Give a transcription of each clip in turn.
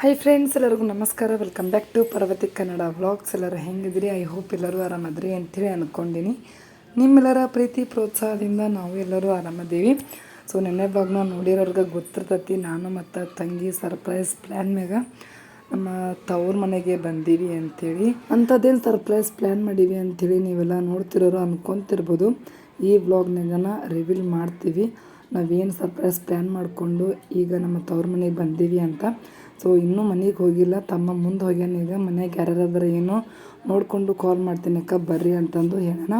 High friends ಎಲ್ಲರಿಗೂ ನಮಸ್ಕಾರ. Welcome back to Parvathi Kannada vlogs ಎಲ್ಲರೂ ಹೆಂಗಿದ್ರಿ ಐ ಹೋಪ್ ಎಲ್ಲರೂ ಆರಾಮದ್ರಿ ಅಂಥೇಳಿ ಅಂದ್ಕೊಂಡಿನಿ ನಿಮ್ಮೆಲ್ಲರ ಪ್ರೀತಿ, ಪ್ರೋತ್ಸಾಹದಿಂದ ನಾವು ಎಲ್ಲರೂ ಆರಾಮದೇವಿ. ಸೊ ನೆನ್ನೆ ಬ್ಲಾಗ್ನ ನೋಡಿರೋರ್ಗೆ ಗೊತ್ತಿರ್ತೈತಿ, ನಾನು ಮತ್ತು ತಂಗಿ ಸರ್ಪ್ರೈಸ್ ಪ್ಲ್ಯಾನ್ ಮ್ಯಾಗ ನಮ್ಮ ತವ್ರ ಮನೆಗೆ ಬಂದೀವಿ ಅಂಥೇಳಿ ಅಂಥದ್ದೇನು ಸರ್ಪ್ರೈಸ್ ಪ್ಲ್ಯಾನ್ ಮಾಡೀವಿ ಅಂಥೇಳಿ ನೀವೆಲ್ಲ ನೋಡ್ತಿರೋರು ಅಂದ್ಕೊತಿರ್ಬೋದು ಈ ವ್ಲಾಗ್ನಾಗನ ರಿವೀಲ್ ಮಾಡ್ತೀವಿ. ನಾವೇನು ಸರ್ಪ್ರೈಸ್ ಪ್ಲ್ಯಾನ್ ಮಾಡಿಕೊಂಡು ಈಗ ನಮ್ಮ ತವ್ರ ಮನೆಗೆ ಬಂದೀವಿ ಅಂತ. ಸೊ ಇನ್ನೂ ಮನೆಗೆ ಹೋಗಿಲ್ಲ, ತಮ್ಮ ಮುಂದೆ ಹೋಗ್ಯಾನ, ಈಗ ಮನೆಗೆ ಯಾರ್ಯಾರಾದ್ರೆ ಏನೋ ನೋಡಿಕೊಂಡು ಕಾಲ್ ಮಾಡ್ತೀನಿ ಅಕ್ಕ, ಬರ್ರಿ ಅಂತಂದು ಹೇಳೋಣ.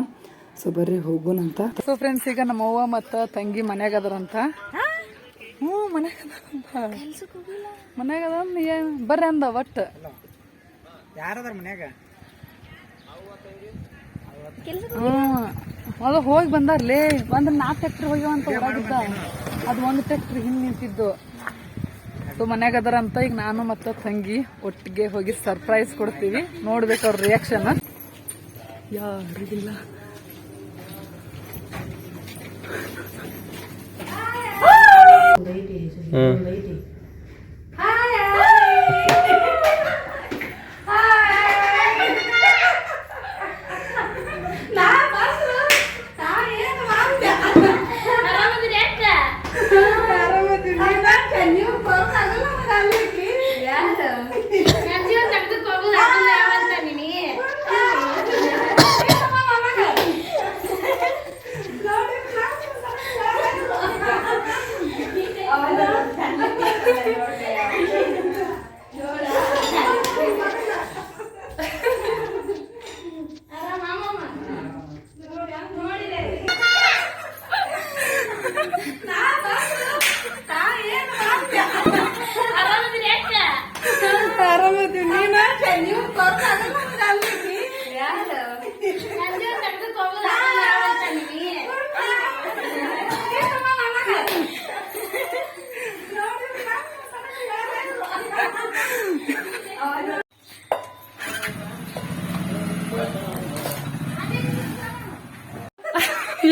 ಸೊ ಬರ್ರಿ ಹೋಗೋಣಂತ ಸೊ ಫ್ರೆಂಡ್ಸ್ ಈಗ ನಮ್ಮ ಅವ್ವ ಮತ್ತು ತಂಗಿ ಮನ್ಯಾಗ ಅದರಂತ ಹ್ಞೂ, ಮನ್ಯಾಗ ಮನ್ಯಾಗ ಏನ್ ಬರ್ರಿ ಅಂದ ಒಟ್ಟು. ಯಾರದಾರ ಮನ್ಯಾಗ ಹ್ಞೂ ಅದು ಹೋಗಿ ಬಂದಾರ್ಲೇ, ಬಂದ್ರೆ ನಾಲ್ಕು ಟ್ಯಾಕ್ಟ್ರಿ ಹೋಗ್ಯಾವಂತ ಹೊರಗಿದ್ದ ಅದು ಒಂದು ಟ್ಯಾಕ್ಟ್ರಿ ಹಿಂದೆ ನಿಂತಿದ್ದು. ಸೊ ಮನ್ಯಾಗ ಅದರಂತ ಈಗ ನಾನು ಮತ್ತು ತಂಗಿ ಒಟ್ಟಿಗೆ ಹೋಗಿ ಸರ್ಪ್ರೈಸ್ ಕೊಡ್ತೀವಿ. ನೋಡ್ಬೇಕು ಅವ್ರ ರಿಯಾಕ್ಷನ್ ಯಾರಿಗಿಲ್ಲ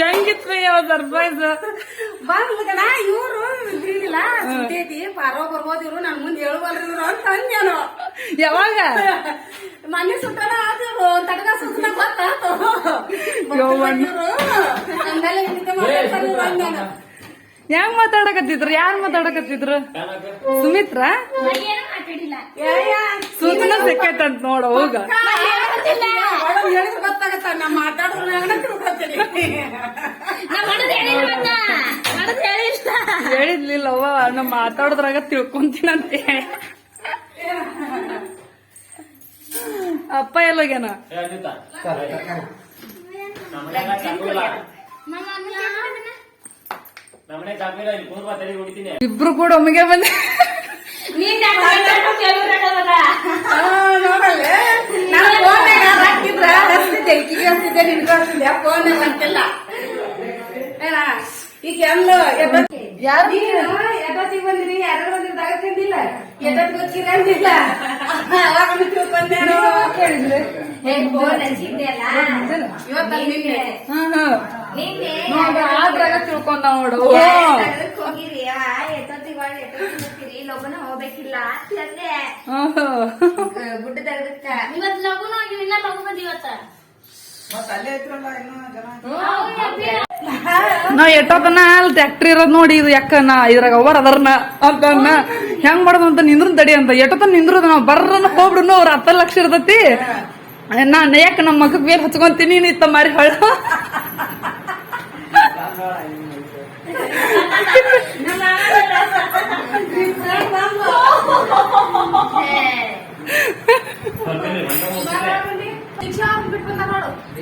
ಹೆಂಗಿತ್ತು ಯಾವ ಸರ್ಪ್ರೈಸ್ ಬಂದ್ಲಗಣ ಇವ್ರು ಇಲ್ಲ ಸುತ್ತೈತಿ ಪಾರೋ ಬರ್ಬೋದು ಇವ್ರು ನನ್ ಮುಂದೆ ಹೇಳುವಲ್ರಿ ಇವ್ರು ಅಂತ ಅಂದ್ಯಾನು. ಯಾವಾಗ? ಮನೆ ಸುತ್ತಾನ ಅದು ತಡಗ ಸುತ್ತ ಗೊತ್ತಾತು. ಯವ್ವಣ್ಣ. ಆಮೇಲೆ ಇದಕ್ಕೆ ಮಾತಾಡ್ತಾರೆ ಇವ್ರು ಅಂದ್ಯಾನು. ಹೆಂಗ್ ಮಾತಾಡಕತ್ತಿದ್ರು? ಯಾರು ಮಾತಾಡಕತ್ತಿದ್ರು? ಸುಮಿತ್ರ? ಸೂಚನ ಸಿಕ್ಕೈತಂತ ನೋಡ ಹೋಗ. ಗೊತ್ತಾಗತ್ತ ನಾ ಮಾತಾಡೋದ್ರಾಗ ತಿಳ್ಕೊಂತೀನಂತೆ ಅಪ್ಪ ಎಲ್ಲೋಗ್ಯಾನ? ಹೊಡಿತೀನಿ. ಇಬ್ರು ಕೂಡ ಒಮ್ಮೆಗೆ ಬಂದ. ಈಗ ಎಲ್ಲ ಯಾರು ಎದ್ದೊತ್ತಿಗೆ ಬಂದಿರಿ ಯಾರು ಬಂದಿದ್ದಾಗ ತಿಂದಿಲ್ಲ ಎದ್ದೊತ್ತಿಗೆ ಗೊತ್ತಿರ ಅಂದಿಲ್ಲ ಅವಾಗ ತಿಳ್ಕೊಂಡೇನು ಕೇಳಿದ್ರೆ ಆದ್ರಾಗ ತಿಳ್ಕೊಂಡ ನೋಡು ಹೋಗಿರಿ ಎತ್ತೊತ್ತಿಗೆ ಲೋಬನ ಹೋಗ್ಬೇಕಿಲ್ಲ ಅಂತಂದೆ ಗುಡ್ಡ ತೆಗೆದಕ್ಕ ಇವತ್ ಲಗುನ ಆಗಿಲ್ಲ ಲಗು ಬಂದಿ ಇವತ್ತ. ಮತ್ತ ಅಲ್ಲೇ ನಾವ್ ಎಟ್ಟೋತನ ಟ್ಯಾಕ್ಟ್ರಿ ಇರೋದ್ ನೋಡಿ ಇದು ಯಾಕ ನಾ ಇದ್ರಾಗ ಅವರ್ ಅದರ್ನ ಅಂತ ಹೆಂಗ್ ಮಾಡೋದು ಅಂತ ನಿಂದ್ರ ತಡಿ ಅಂತ. ಎಟ್ಟೋತನ ನಿಂದ್ರದ ನಾವ್ ಬರ್ರನ್ನ ಹೋಗ್ಬಿಡ್ನು ಅವ್ರ ಹತ್ತ ಲಕ್ಷ ಇರ್ತೈತಿ. ನಾನ್ ಯಾಕ ನಮ್ಮ ಮಗಕ್ ಬೇರೆ ಹಚ್ಕೊಂತೀನಿ ಇತ್ತ ಮಾರಿ ಹೊಳ ಶಿಕ್ಷಾ ಬಿಟ್ಟು ಬಂದ ನೋಡು ದೀಕ್ಷಾ ಬಿಟ್ಟು ಬಂದ್ಬಿಟ್ಟು. ದೀಕ್ಷೆ ಇಲ್ಲಿದ್ದಾರೆ ತಾ ಊರಿಗೆ ಹೋದ ರೊಕ್ಕ ಕರ್ಕೊಂಡು ಹೋದ ಅವಾಗ ಹೋಗ್ಯಾಳ ಅವ್ರಿಗೆ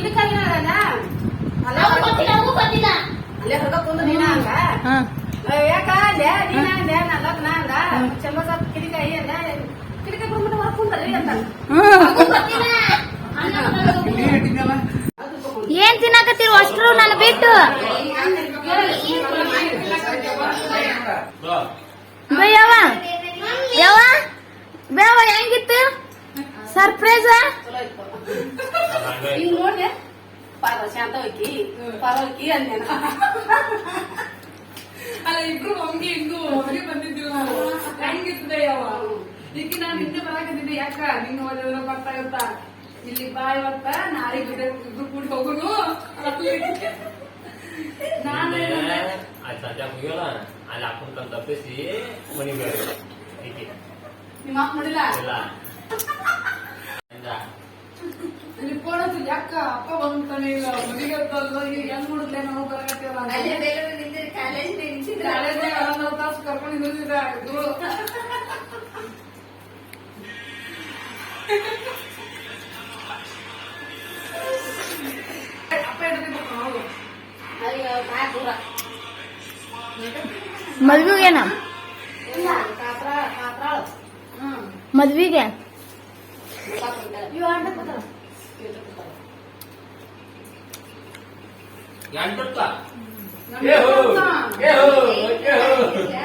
ಅಪ್ಪೇನಂದ ಗಿಡಕಾಗಿರೋದಲ್ಲ ಅಲ್ಲ ಅವ್ರು ಗೊತ್ತಿಲ್ಲ ಅಲ್ಲೇ ಹೊರಗ ಕುಂದು ನೀನ ಹಂಗ? ಹಾ. ಯಾಕ? ಅಂದೆ ನೀನ ಅಂದೆ ನಾ ಲಗ್ನ ಅಂದ? ಚಲೋ ಸ್ವಲ್ಪ ಕಿಡಿಕಾಯಿ ಎಲ್ಲ ಕಿಡಿಕಾಯಿ ಬಂದ್ಬಿಟ್ಟು ಹೊರಗೆ ಕುಂತಾರೆ ಅಂತ. ಏನ್ ತಿನ್ನಕತ್ತೀರಿ ಅಷ್ಟ್ರು ನನ್ನ ಬಿಟ್ಟು. ಬೇಯವ ಯಾವ ಬೇವ ಹೆಂಗಿತ್ತು? ಸರ್ಪ್ರೈಸ್ ಚಲೋ ನೋಡಿ ಹಿಂಗ್ ನೋಡ್ದೆ ಪಾರ ಶಾಂತ ಹೋಗಿ ಪಾರ ಹೋಗಿ ಅಂದೇನ ಅಲ್ಲ ಇಬ್ರು ಹಂಗೆ ಹಿಂಗು ಹೊರಗೆ ಬಂದಿದ್ದಿಲ್ಲ ಹೆಂಗಿರ್ತದೆ ಯಾವ ಈಗ ನಾನು ಹಿಂದೆ ಬರಾಕತ್ತಿದ್ದೆ ಯಾಕ ನಿನ್ನ ಬರ್ತಾ ಇರ್ತಾ ಇಲ್ಲಿ ಬಾ ಇವತ್ತ ನಾಳೆ ಬಿಡ ಇಬ್ರು ಕೂಡಿ ಹೋಗುನು ನಾನು ಅಲ್ಲಿ ಸದ್ಯ ಮುಗಿಯೋಲ್ಲ ಅಲ್ಲಿ ತಪ್ಪಿಸಿ ಮನೆಗೆ ಈಕೆ ನಿಮ್ಮ ಅಪ್ಪ ನೋಡಿಲ್ಲ ಇಲ್ಲ ಹಚ್ಚಿದ್ ಯಾಕ ಅಪ್ಪ ಇಲ್ಲ ಮನೆಗೆ ಅಂತಲ್ಲ ಈಗ ಹೆಂಗ್ ನೋಡಿದ್ಲೆ ನಾವು ಬರಾಕತ್ತೀವಲ್ಲ ಕಾಲೇಜ್ನಾಗ ಅರವತ್ತು ತಾಸು ಕರ್ಕೊಂಡು. ಅಪ್ಪ ಹಿಡ್ದಿದ್ದು ಹೌದು ಅಯ್ಯೋ ಬಾ ದೂರ ಮದ್ವಿಗೇನ? ಇಲ್ಲ ಕಾತ್ರ ಕಾತ್ರಾಳು ಹ್ಮ್. ಮದ್ವಿಗೆ ಇವ್ ಆಟ ಕೂತಾಳ ಗಂಟುತ್ತ? ಏ ಹೋ, ಏ ಹೋ, ಏ ಹೋ. ಯಾಕ ಏನಾಗುತ್ತ ನಡಿಗುತ್ತ ಯಾರು ರಾತ್ರಿ ಬಾಕದ ಬಾಕಾಗ್ತಿಲ್ಲ ನಾ ಈಗ ಎಂಟು ಗಂಟೆ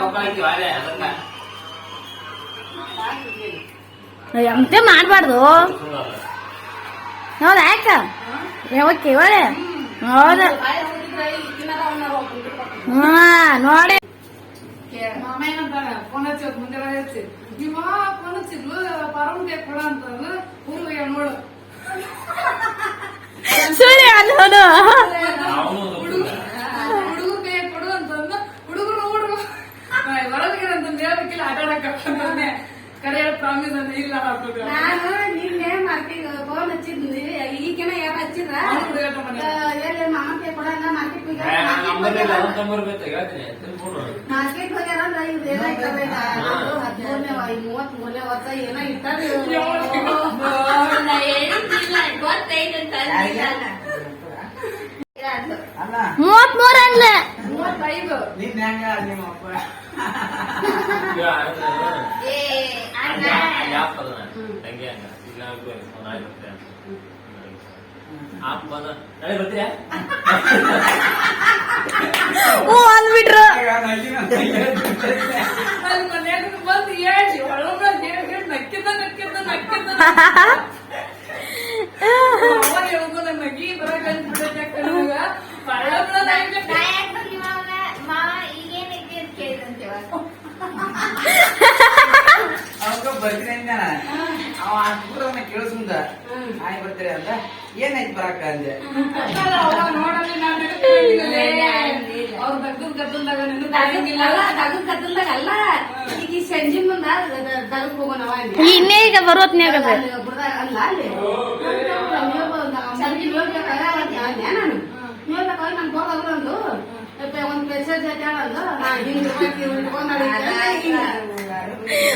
ಮಕ್ಕಳು ಐತಿ ವಾಲೆ, ಅದಕ್ಕ. ಎಂತೆ ಮಾಡ್ಬಾರ್ದು. ಸುಳ್ಳಲ್ಲ. ಹೌದಾ ಯಾಕ? ಯಾವಕ್ಕೆ ಒಳ್ಳೆ ಹೌದ. ಬಾಯಿ ಹೋಗಿದ್ರೆ ತಿನ್ನದ ಅವನ್ನ ಹೋಗ್ಬಿಟ್ಟು ಹಾ ನೋಡಿ. ಮಾಮ ಏನಂತಾನೆ ಫೋನ್ ಹಚ್ಚಿ ಅವತ್ತು ಮುಂಜಾನೆ ಹಚ್ಚಿ ನಿಮ್ಮ ಫೋನ್ ಹಚ್ಚಿದ್ಲು ಪರಮಕ್ಕೆ ಕೊಡ ಅಂತಂದ್ರೆ. ಊರಿಗೆ ನೋಡು ಇಲ್ಲ ಹಾಕೋದು ನಾನು ನಿನ್ನೆ ಮಾರ್ಕೆಟ್ ಫೋನ್ ಹಚ್ಚಿದ್ನಿ. ಈಗಿನ ಯಾರು ಹಚ್ಚಿದ್ರ? ಮಾರ್ಕೆಟ್ ಹೋಗ್ಯಾರ ಹದಿಮೂರನೇ ಮೂವತ್ತ್ ಮೂರನೇ ವರ್ಷ ಏನೋ ಇಟ್ಟಾರೆ ಅಲ್ಲ ಮೂವತ್ ಮೂರ ಅನ್ಲ ಮೂವತ್ತೈದು ನಿನ್ ಹೆಂಗ ಹ್ಞೂ ಅಂದ್ಬಿಟ್ರು ಬರ್ತೀನಿ ಅವ ಅದ್ಭುತವನ್ನ ಕೇಳಿಸ್ಕೊಂಡ ಆಯ್ ಬರ್ತೀರಿ ಅಂತ ಏನಾಯ್ತು ಬರಾಕ ಅಂದೆ ಇನ್ನೇ ಈಗ ಬರೋತ್ನ್ಯಾಗ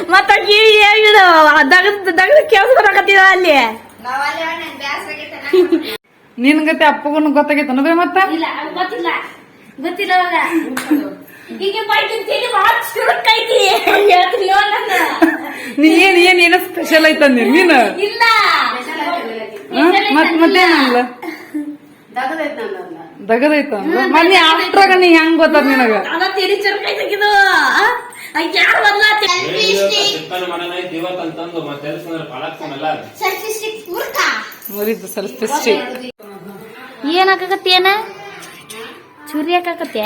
ಮತ್ತ ದಗದ್ ದಗದ್ ಅಲ್ಲಿ ನಿನ್ಗತೆ ಗತಿ ಗೊತ್ತಾಗೈತೆ ಅನ್ನೋದೇ ಮತ್ತ? ಇಲ್ಲ ಗೊತ್ತಿಲ್ಲ. ಅವಾಗ. ಚುರುಕೈತಿ ನೀ ಏನ್ ಏನ್ ಏನೋ ಸ್ಪೆಷಲ್ ಐತ ನೀನು? ಇಲ್ಲ? ಮತ್ ಮತ್ತೇನಲ್ಲ ದಗದೈತ್ ಮನ್ನಿ ಆಫ್ಟ್ರಾಗ ನೀ ಹೆಂಗ್ ಗೊತ್ತಾದ ನಿನಗ? ತಿರಿ ತಿರಿ ಚುರುಕೈತಿದು ಯಾರು ಬದಲ ಟಿಪ್ಪನ್ ಮಾಡೋಣ ಇವತ್ತು ಅಂತಂದು ಮತ್ತೆ ಎಲ್ಸಂದ್ರೆ ಪಾಲಾಕ್ಸನೆಲ್ಲ ಮುರಿದು ಸ್ವಲ್ಪ ಚೂರಿ ಹಾಕಕತ್ತೆ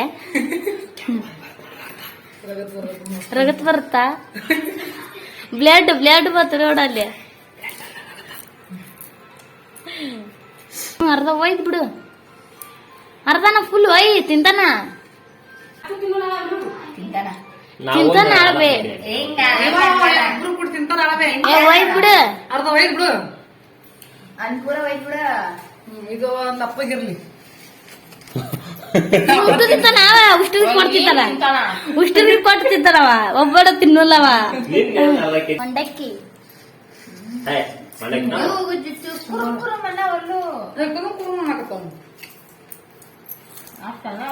ರಗತ್ ಬರುತ್ತಾ? ಬ್ಲಡ್ ಬ್ಲಡ್ ಬರ್ತದೆ ನೋಡ ಅಲ್ಲಿ. ಅರ್ಧ ಒಯ್ದು ಬಿಡು. ಅರ್ಧನ ಫುಲ್ ಒಯ್ ತಿಂತಾನ? ತಿಂತಾನ. ಇಬ್ರು ಕೂಡ ತಿಂತಾರ ಅಳಬೆ. ಏ ಒಯ್ದ್ ಬಿಡು. ಅರ್ಧ ಒಯ್ದು ಬಿಡು. ಅನ್ಪೂರ ಬಿಡ. ಹ್ಮ್, ಇದು ಒಂದ್ ಅಪ್ಪಗಿರ್ಲಿ. ಉಷ್ಟು ತಿಂತಾನ ಅವ ಉಷ್ಟು ಕೊಡ್ತಿದ್ದಾನ. ಉಷ್ಟು ಕೊಟ್ಟು ತಿಂತಾನವ ಒಬ್ಬಡ ತಿನ್ನಲ್ಲವ. ಮಂಡಕ್ಕಿ. ಕುರುಕುರು ಕುರು ಅಷ್ಟಲ್ಲ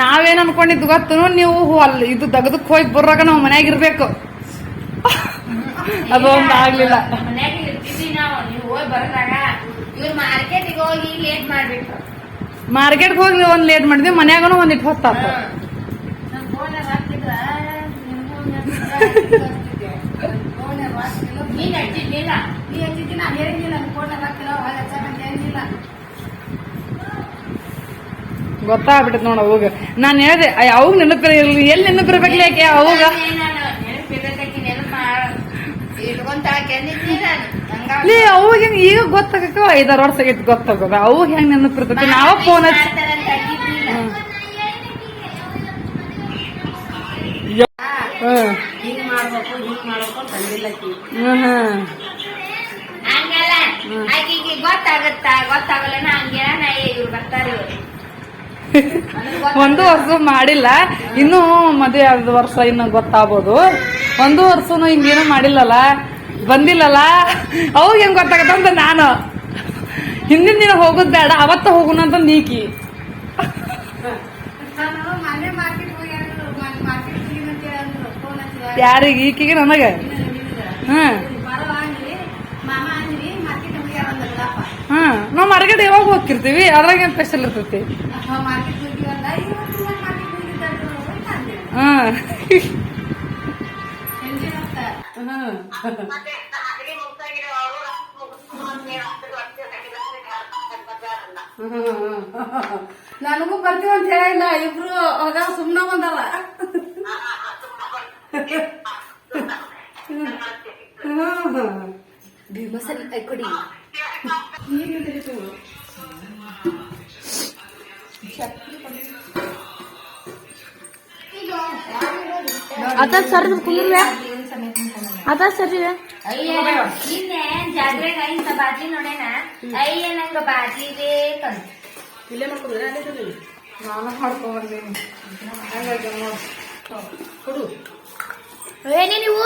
ನಾವೇನ್ ಅನ್ಕೊಂಡಿದ್ ಗೊತ್ತು ನೀವು ಅಲ್ಲಿ ಇದು ತಗದಕ್ ಹೋಗಿ ಬರ್ರಾಗ ನಾವು ಮನ್ಯಾಗ ಇರ್ಬೇಕು. ಅದೊಂದು ಆಗ್ಲಿಲ್ಲ. ಮಾರ್ಕೆಟ್ ನಾವು ನೀವು ಹೋಗಿ ಹೋಗಿ ಒಂದ್ ಲೇಟ್ ಮಾಡಿದ್ವಿ, ಮನ್ಯಾಗನು ಒಂದ್ ಇಟ್ಟು ಹೊತ್ತಾತ. ನನ್ ನೀನ್ ಹಚ್ಚಿದ್ನಿಲ್ಲ ನೀ ಹಚ್ಚಿದ್ದಿ ನಾನು ಹೇಳಿದ್ನಿಲ್ಲ ನನ್ನ ಫೋನ್ ಹಾಕಿಲ್ಲ ಅವಾಗ ಹಚ್ಚಕಂತ ಹೇಳಿದ್ನಿಲ್ಲ ಗೊತ್ತಾಗ್ಬಿಟ್ಟತ್ ನೋಡ ಅವಾಗ. ನಾನು ಹೇಳ್ದೆ ಅವಾಗ ನೆನಪಿರ ಎಲ್ಲಿ ನೆನಪಿರ್ಬೇಕಲ್ಲ ಯಾಕೆ ಅವಾಗ? ನಾನು ನಾನು. ಅವಾಗ ಈಗ ಗೊತ್ತಾಗಕ್ಕ ಐದಾರು ವರ್ಷ ಆಗೈತಿ ಗೊತ್ತಾಗೋದ. ಅವಾಗ ಹೆಂಗ್ ನೆನಪಿರ್ತೈತಿ? ನಾವ ಫೋನ್ ಹಚ್ಚಿ ಮಾಡ್ಬೇಕು ಅಂತ ಅಂದಿಲ್ಲ ಆಕಿ. ಹ್ಮ್ ಹ್ಮ್. ಹಂಗಲ್ಲ ಆಕಿಗೆ ಗೊತ್ತಾಗತ್ತ? ಗೊತ್ತಾಗಲ್ಲ ಹಂಗೆ ನಾ ಇವ್ರು ಬರ್ತಾರ ಇವ್ರು. ಒಂದು ವರ್ಷ ಮಾಡಿಲ್ಲ ಇನ್ನೂ ಮದುವೆ ಆದ ವರ್ಷ ಇನ್ನು ಗೊತ್ತಾಗ್ಬೋದು. ಒಂದು ವರ್ಷನು ಹಿಂಗೇನು ಮಾಡಿಲ್ಲಲ್ಲ? ಬಂದಿಲ್ಲಲ್ಲ? ಅವಾಗ ಹೆಂಗ್ ಗೊತ್ತಾಗತ್ತಂತ ನಾನು. ಹಿಂದಿನ ದಿನ ಹೋಗೋದ್ ಬೇಡ ಅವತ್ತ ಹೋಗೋಣ ಅಂತ ನೀಕಿ. ಯಾರಿಗೆ? ಈಕಿಗೆ ನನಗ? ನಾವ್ ಮಾರ್ಕೆಟ್ ಯಾವಾಗ ಹೋಗ್ತಿರ್ತೀವಿ ಅದ್ರಾಗ ಏನ್ ಸ್ಪೆಷಲ್ ಇರ್ತೈತಿ ಮಾರ್ಕೆಟ್ ಹೋಗಿ ಅಂದ ಇವತ್ತು ಮಾರ್ಕೆಟ್ ಹೋಗಿದ್ದಾರೆ ಅಂತ ಅಂದೆ ಹ್ಮ್ ಹೆಂಗಿರತ್ತ ನನಗೂ ಬರ್ತೀವಿ ಅಂತ ಹೇಳಿಲ್ಲ ಇಬ್ರು ಹೋಗ ಸುಮ್ನ ಬಂದಾರ ಕೊಡಿ आता सर ಕುಂದ್ರವ್ಯಾ ಅದ ಸರಿ ಅಯ್ಯ ನಿನ್ನೆ ಜಾತ್ರೆಗ ಇಂತ ಬಾಜಿ ನೋಡೇನ ಅಯ್ಯ ನಂಗ ಬಾಜಿ ಬೇಕಂತ ಇಲ್ಲೇ ಮಾಡ್ಕೊಂಡ್ರೆ ಅಲ್ಲೇ ತಂದಿನಿ. ನಾನು ಮಾಡ್ಕೊಂಡ್ಬಂದೀನಿ ಹಂಗಾಗಿ ನೋಡು ಕೊಡು ಏನೇ ನೀವು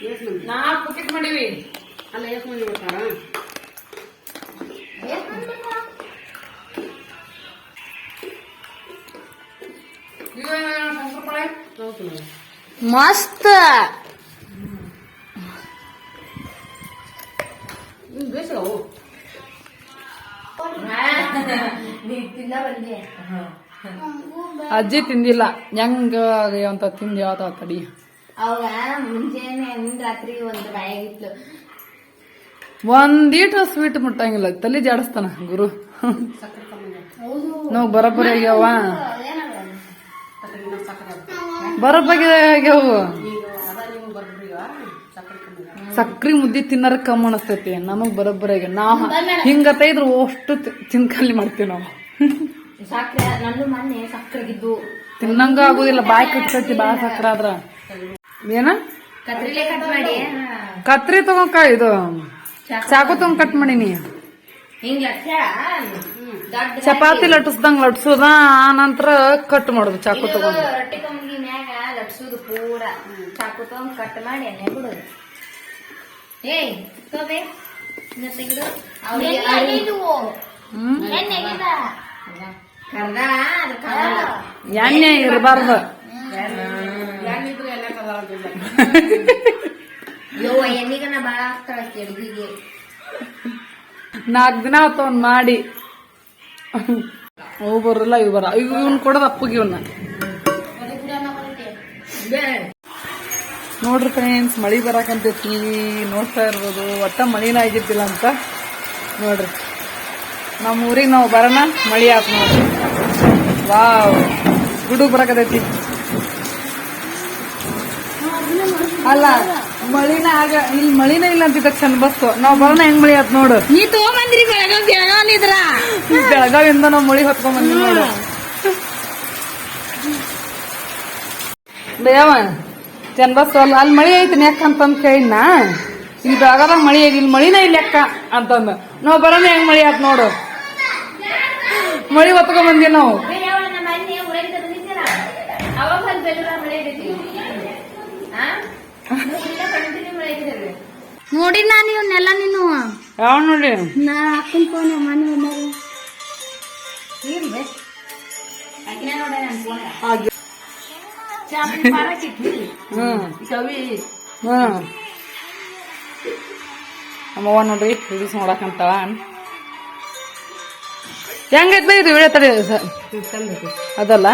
ಗುಲಾಬ್ ಜಾಮು ಏನಕ್ಕೆ ನೋಡ್ರಿ ನಾ ಪುಕಿಟ್ ಮಾಡೀವಿ. ಅಲ್ಲ ಎಷ್ಟು ಮಂದಿ ಬರ್ತಾರ ಇದು ಶಂಕರಪಾಳೆ ಹೌದು ಮಸ್ತ್. ಹ್ಮ್ ಬೇಸವು ನೀ ತಿಂದ ಬಂದೆ ಅಜ್ಜಿ ತಿಂದಿಲ್ಲ. ಹೆಂಗ ಅಂತ ತಿಂದಿ ಯಾವ್ದ ತಡಿ ಅವಾಗ ಮುಂಜಾನೆ ನಿಂದ ರಾತ್ರಿ ಒಂದು ಬಾಯಾಗಿತ್ತು. ಒಂದೀಟ ಸ್ವೀಟ್ ಮುಟ್ಟಂಗಿಲ್ಲ ತಲೆ ಜಾಡಿಸ್ತಾನ ಗುರು. ನಾವು ಬರೋಬ್ಬರಿ ಆಗ್ಯಾವ. ಬರೋಬ್ಬರಿ ಆಗ್ಯಾವ. ಸಕ್ರಿ ಮುದ್ದಿ ತಿನ್ನರ ಕಮ್ಮಿ ಅನಸ್ತೈತಿ ನಮಗ್ ಬರೋಬ್ಬರಿ ಆಗ್ಯಾವ. ನಾವ್ ಹಿಂಗತ ಇದ್ರ ಅಷ್ಟು ತಿನ್ಕಲ್ಲಿ ಮಾಡ್ತೀವಿ ನಾವು. ಸಕ್ರೆ ನಂದು ಮೊನ್ನೆ ತಿನ್ನಂಗ ಆಗುದಿಲ್ಲ ಬಾಯಿ ಕಟ್ತೈತಿ ಬಾಳ ಸಕ್ರ ಆದ್ರ. ಏನ? ಕತ್ರಿಲೆ ಕಟ್ ಮಾಡಿ. ಕತ್ರಿ ತಗೊಂಡ್ ಕ- ಇದು ಚಾಕು ತಗೊಂಡ್ ಕಟ್ ಮಾಡೀನಿ ಚಪಾತಿ ಲಟ್ಸ್ದಂಗ್ ಲಟ್ಸೋದ ಆ ನಂತರ ಕಟ್ ಮಾಡುದು ಚಾಕು ತಗೊಂಡು. ರೊಟ್ಟಿ ಕಂಬಿ ಮ್ಯಾಗ ಲಟ್ಸುದು ಪೂರ. ಚಾಕು ತಗೊಂಡ್ ಕಟ್ ಮಾಡಿ ಎಣ್ಣೆ ಬಿಡುದು. ಏಯ್ ಎಣ್ಣೆ ಇರಬಾರ್ದು. ನಾಲ್ಕು ದಿನ ಆತ ಅವ್ನ್ ಮಾಡಿ. ಅವು ಬರಲ್ಲ ಇವ್ ಬರ ಇವ್ ಇವ್ನ ಕೊಡೋದು ಅಪ್ಪಗೆ ಇವನ್ನ ನೋಡ್ರಿ ಫ್ರೆಂಡ್ಸ್ ಮಳಿ ಬರಾಕಂತೈತಿ ನೋಡ್ತಾ ಇರ್ಬೋದು. ಒಟ್ಟ ಮಳಿನ ಆಗಿದ್ದಿಲ್ಲ ಅಂತ. ನೋಡ್ರಿ. ನಮ್ಮ ಊರಿಗೆ ನಾವು ಬರೋಣ, ಮಳಿ ಆತ್ ನೋಡ್ರಿ. ವಾವ್. ಗುಡುಗ್ ಬರಾಕತೈತಿ ಅಲ್ಲ ಮಳಿನ ಆಗ ಇಲ್ಲಿ ಮಳಿನ ಇಲ್ಲ ಅಂತಿದ್ದ ಚಂದ ಬಸ್ತು ನಾವ್ ಬರೋಣ ಹೆಂಗ್ ಮಳಿ ಆತ್ ನೋಡು. ನೀ ತಗೊಂಬಂದ್ರಿ ಬೆಳಗಾವ್ ಇದ್ರ. ಬೆಳಗಾವಿಂದ ನಾವ್ ಮಳಿ ಹೊತ್ಕೊಂಡ್ ಬಂದ್ವಿ ನೋಡು. ದೇವ ಚಂದ ಬಸ್ ಅಲ್ಲ ಅಲ್ಲಿ ಮಳಿ ಐತಿ ಯಾಕ ಅಂತಂದ್ ಕೇಳಿನ ಇಲ್ಲಿ ಬೆಳಗಾದಾಗ ಮಳಿ ಐತಿ ಇಲ್ಲಿ ಮಳಿನ ಇಲ್ಲ ಯಾಕ ಅಂತಂದ. ನಾವ್ ಬರೋಣ ಹೆಂಗ್ ಮಳಿ ಆತ್ ನೋಡು. ಮಳಿ ಹೊತ್ಕೊಂಡ್ ಬಂದ್ವಿ ನಾವು ಬೇರೆ ಯಾವಾಗ ನಮ್ಮ ಮನೆ ಊರಾಗಿದ್ದ ಬಂದಿದ್ದೀರಾ ಅವಾಗ ಒಂದು ಬೆಲ್ಲೂರ ಮಳೆ ಐತಿ ಆ ಕಂಟಿನ್ಯೂ ಮಳೆ ಐತಿದ್ರಿ ನೋಡಿ ನಾನು ಇವನ್ನೆಲ್ಲ ನೀನು. ಯಾವ ನೋಡಿ? ನಾ ಅಕ್ಕನ ಫೋನ್ ಮನೆ ನಮ್ಮವ್ವ ನೋಡ್ರಿ ರೀಲ್ಸ್ ನೋಡಕಂತಾವ ಹೆಂಗೈತ್ ಬೈ ಇದು ಸ- ಅದಲ್ಲ?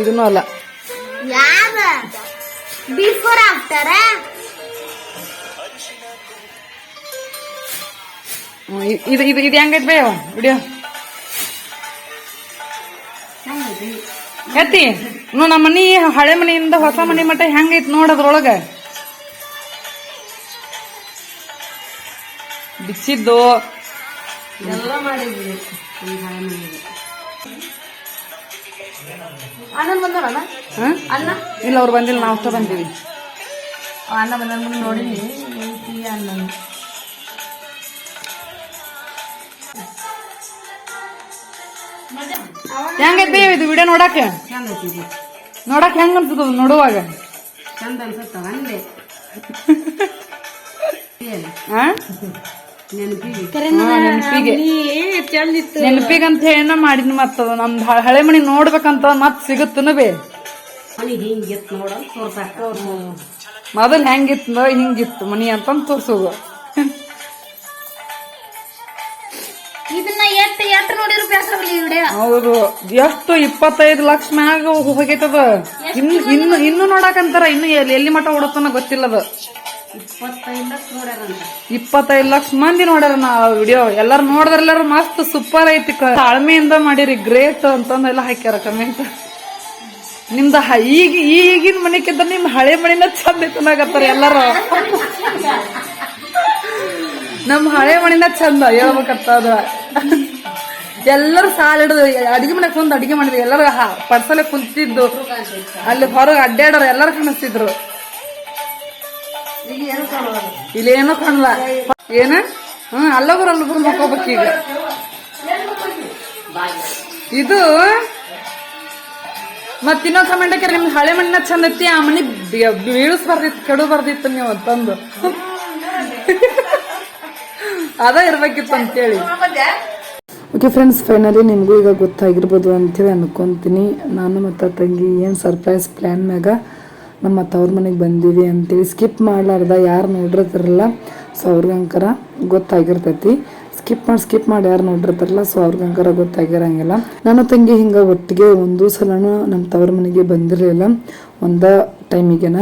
ಇದನ್ನು ಅಲ್ಲ. ಬಿಫೋರ್ ಆಫ್ಟರ ಇ- ಇದು ಇದು ಇದು ಹೆಂಗೈತ್ ಬೈ ವಿಡಿಯೋ ಎತ್ತಿ. ನೋ ನಮ್ಮ ಮನಿ ಹಳೆ ಮನೆಯಿಂದ ಹೊಸ ಮನೆ ಮಟ್ಟ ಹೆಂಗೈತ್ ನೋಡೋದ್ರೊಳಗ ಬಿಚ್ಚಿದ್ದು. ಎಲ್ಲ ಮಾಡಿದ್ವಿ ಈ ಹಳೆ ಮನೆಗೆ. ಅಣ್ಣ? ಬಂದವರಣ್ಣ ಹಾಂ ಅಣ್ಣ? ಇಲ್ಲ ಅವ್ರು ಬಂದಿಲ್ಲ ನಾವು ಅಷ್ಟೇ ಬಂದೀವಿ. ಅಣ್ಣ ಬಂದ ನೋಡಿ ಅಣ್ಣ ಹೆಂಗೈತಿ ಇದು ವಿಡಿಯೋ ನೋಡಕ್ಕೆ? ಚಂದ ಐತಿ ಇದು. ನೋಡಕ್ ಹೆಂಗ್ ಅನ್ಸದ ನೋಡುವಾಗ? ಚಂದ ಅನ್ಸತ್ತವ ನೆನಪಿಗಂತ ಹೇಳ ಮಾಡಿದ್ನಿ ಮತ್ತ ನಮ್ದು ಹಳೆ ಮನಿ ನೋಡ್ಬೇಕಂತ ಮತ್ ಸಿಗುತ್ತನ ಬೇ. ಮೊದಲ್ ಹೆಂಗಿತ್ತು ಹಿಂಗಿತ್ತು ಮನಿ ಅಂತ ತೋರ್ಸೋದು. ಹೌದು. ಎಷ್ಟು ಇಪ್ಪತ್ತೈದು ಲಕ್ಷ ಮ್ಯಾಗ ಹೋಗೈತದ. ಇನ್ನು ಇನ್ನು ಇನ್ನು ನೋಡಕಂತಾರ. ಇನ್ನು ಎಲ್ಲಿ ಎಲ್ಲಿ ಮಠ ಓಡತ್ತನ ಗೊತ್ತಿಲ್ಲದ. ಇಪ್ಪತ್ತೈದು ಲಕ್ಷ ಮಂದಿ ನೋಡ್ಯಾರ ನಾ ವಿಡಿಯೋ ಎಲ್ಲಾರು ನೋಡಿದ್ರೆಲ್ಲಾರು ಮಸ್ತ್ ಸೂಪರ್ ಐತಿ ತಾಳ್ಮೆಯಿಂದ ಮಾಡಿರಿ ಗ್ರೇಟ್ ಅಂತಂದ ಎಲ್ಲ ಹಾಕ್ಯಾರ ಕಮೆಂಟ್ ನಿಮ್ದ ಈಗ, ಈಗಿನ ಮನಿಕ್ಕಿಂತ ನಿಮ್ ಹಳೆ ಮನಿನ ಚಂದ ಐತನಾಗತ್ತಾರ ಎಲ್ಲಾರು. ನಮ್ ಹಳೆ ಮನಿನ ಚಂದ ಹೇಳ್ಬೇಕತ್ತ ಅದ. ಎಲ್ಲರೂ ಸಾಲ ಹಿಡಿದು, ಅಡಿಗೆ ಮನೆ ಕುಂದ್ ಅಡಿಗೆ ಮಾಡಿದ್ವಿ. ಎಲ್ಲರೂ ಪಡ್ಸಲೆ ಕುಂತಿದ್ದು, ಅಲ್ಲಿ ಹೊರಗೆ ಅಡ್ಡಾಡೋರು ಎಲ್ಲರೂ ಕಾಣಿಸ್ತಿದ್ರು. ಇಲ್ಲೇನೋ ಕಾಣಲ್ಲ. ಏನ? ಹ್ಮ್ ಅಲ್ಲೊಬ್ರು ಅಲ್ಲೊಬ್ರು ಈಗ. ಇದು ಮತ್ ಇನ್ನೊಂದ್ ಕಮೆಂಟ್ ನಿಮ್ಗೆ ನಿಮ್ ಹಳೆ ಮಣ್ಣ ಚಂದ ಐತಿ, ಆ ಮನಿ ಬೀಳಸ್ ಬರ್ದಿತ್ತು ಕೆಡು ಬರ್ದಿತ್ತು ನೀವು ಅಂತಂದು. ಅದ ಇರ್ಬೇಕಿತ್ತು ಅಂತೇಳಿ. ಓಕೆ ಫ್ರೆಂಡ್ಸ್ ಫೈನಲಿ ನಿಮಗೂ ಈಗ ಗೊತ್ತಾಗಿರ್ಬೋದು ಅಂತೇಳಿ ಅನ್ಕೊಂತೀನಿ. ನಾನು ಮತ್ತು ತಂಗಿ ಏನು ಸರ್ಪ್ರೈಸ್ ಪ್ಲ್ಯಾನ್ ಮ್ಯಾಗ ನಮ್ಮ ತವ್ರ ಮನೆಗೆ ಬಂದೀವಿ ಅಂತೇಳಿ ಸ್ಕಿಪ್ ಮಾಡ್ಲಾರ್ದ ಯಾರು ನೋಡಿರ್ತಾರಲ್ಲ ಸೊ ಅವ್ರಿಗಂಕರ ಗೊತ್ತಾಗಿರ್ತೈತಿ. ಸ್ಕಿಪ್ ಮಾಡಿ ಸ್ಕಿಪ್ ಮಾಡಿ ಯಾರು ನೋಡಿರ್ತಾರಲ್ಲ ಸೊ ಅವ್ರಿಗಂಕರ ಗೊತ್ತಾಗಿರಂಗಿಲ್ಲ. ನನ್ನ ತಂಗಿ ಹಿಂಗೆ ಒಟ್ಟಿಗೆ ಒಂದು ಸಲನೂ ನಮ್ಮ ತವ್ರ ಮನೆಗೆ ಬಂದಿರಲಿಲ್ಲ. ಒಂದ ಟೈಮಿಗೆನ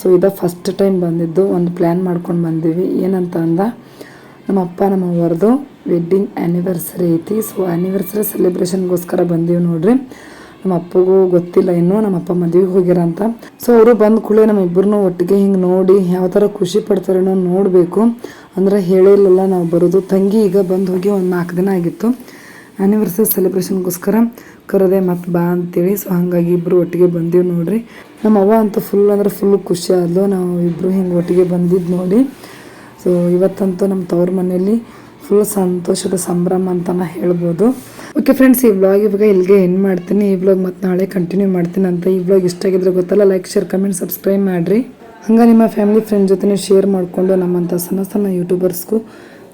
ಸೊ ಇದ ಫಸ್ಟ್ ಟೈಮ್ ಬಂದಿದ್ದು, ಒಂದು ಪ್ಲ್ಯಾನ್ ಮಾಡ್ಕೊಂಡು ಬಂದೀವಿ. ಏನಂತ ಅಂದ, ನಮ್ಮ ಅಪ್ಪ, ನಮ್ಮ ಅವ್ರದ್ದು ವೆಡ್ಡಿಂಗ್ ಆ್ಯನಿವರ್ಸರಿ ಐತಿ. ಸೊ ಆ್ಯನಿವರ್ಸರಿ ಸೆಲೆಬ್ರೇಷನ್ಗೋಸ್ಕರ ಬಂದೀವಿ ನೋಡ್ರಿ. ನಮ್ಮ ಅಪ್ಪಗೂ ಗೊತ್ತಿಲ್ಲ, ಇನ್ನೂ ನಮ್ಮ ಅಪ್ಪ ಮದುವೆಗೆ ಹೋಗ್ಯಾರ ಅಂತ. ಸೊ ಅವರು ಬಂದ ಕೂಡಲೇ ನಮ್ಮ ಇಬ್ಬರನ್ನೂ ಒಟ್ಟಿಗೆ ಹಿಂಗೆ ನೋಡಿ ಯಾವ ಥರ ಖುಷಿ ಪಡ್ತಾರೇನೋ ನೋಡಬೇಕು. ಅಂದ್ರೆ ಹೇಳಿಲ್ಲಲ್ಲ ನಾವು ಬರೋದು. ತಂಗಿ ಈಗ ಬಂದು ಹೋಗಿ ಒಂದು ನಾಲ್ಕು ದಿನ ಆಗಿತ್ತು. ಆ್ಯನಿವರ್ಸರಿ ಸೆಲೆಬ್ರೇಷನ್ಗೋಸ್ಕರ ಕರೆದೆ ಮತ್ತು ಬಾ ಅಂತೇಳಿ. ಸೊ ಹಾಗಾಗಿ ಇಬ್ಬರು ಒಟ್ಟಿಗೆ ಬಂದೀವಿ ನೋಡ್ರಿ. ನಮ್ಮ ಅವ್ವ ಅಂತೂ ಫುಲ್ ಅಂದ್ರೆ ಫುಲ್ ಖುಷಿ ಆದ್ಲು. ನಾವು ಇಬ್ಬರು ಹಿಂಗೆ ಒಟ್ಟಿಗೆ ಬಂದಿದ್ದು ನೋಡಿ. ಸೊ ಇವತ್ತಂತೂ ನಮ್ಮ ತವ್ರ ಮನೆಯಲ್ಲಿ ಫುಲ್ ಸಂತೋಷದ ಸಂಭ್ರಮ ಅಂತಲೇ ಹೇಳ್ಬೋದು. ಓಕೆ ಫ್ರೆಂಡ್ಸ್ ಈ ವ್ಲಾಗ್ ಇವಾಗ ಇಲ್ಲಿಗೆ ಎಂಡ್ ಮಾಡ್ತೀನಿ. ಈ ವ್ಲಾಗ್ ಮತ್ತೆ ನಾಳೆ ಕಂಟಿನ್ಯೂ ಮಾಡ್ತೀನಿ ಅಂತ ಈ ವ್ಲಾಗ್ ಇಷ್ಟ ಆಗಿದ್ರೆ ಗೊತ್ತಲ್ಲ ಲೈಕ್ ಶೇರ್ ಕಮೆಂಟ್ ಸಬ್ಸ್ಕ್ರೈಬ್ ಮಾಡಿರಿ. ಹಂಗೆ ನಿಮ್ಮ ಫ್ಯಾಮಿಲಿ ಫ್ರೆಂಡ್ ಜೊತೆ ಶೇರ್ ಮಾಡಿಕೊಂಡು ನಮ್ಮಂಥ ಸಣ್ಣ ಸಣ್ಣ ಯೂಟ್ಯೂಬರ್ಸ್ಗೂ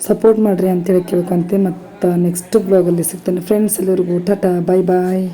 ಸಪೋರ್ಟ್ ಮಾಡಿರಿ ಅಂತೇಳಿ ಕೇಳ್ಕೊಂತೀನಿ. ಮತ್ತು ನೆಕ್ಸ್ಟ್ ಬ್ಲಾಗಲ್ಲಿ ಸಿಗ್ತೇನೆ. ಫ್ರೆಂಡ್ಸ್ ಎಲ್ಲರಿಗೂ ಟಾಟಾ ಬಾಯ್ ಬಾಯ್